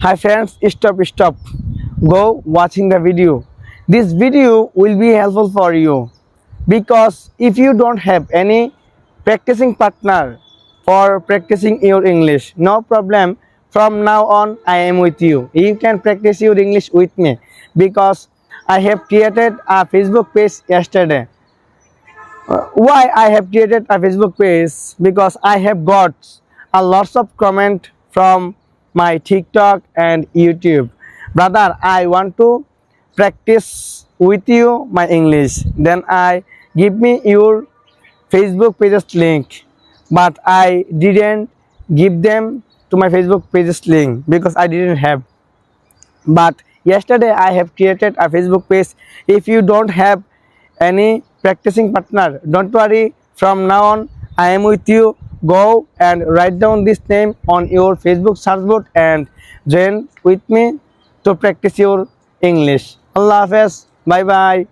Hi friends, stop, stop. Go watching the video. This video will be helpful for you because if you don't have any practicing partner for practicing your English, no problem. From now on, I am with you. You can practice your English with me because I have created a Facebook page yesterday. Why I have created a Facebook page? Because I have got a lots of comment from my TikTok and YouTube. Brother, I want to practice with you my English. Then I give me your Facebook pages link, but I didn't give them to my Facebook pages link because I didn't have. But yesterday i have created a facebook page. If you don't have any practicing partner don't worry. From now on i am with you go and write down this name on your facebook search board and join with me to practice your english allah hafiz bye bye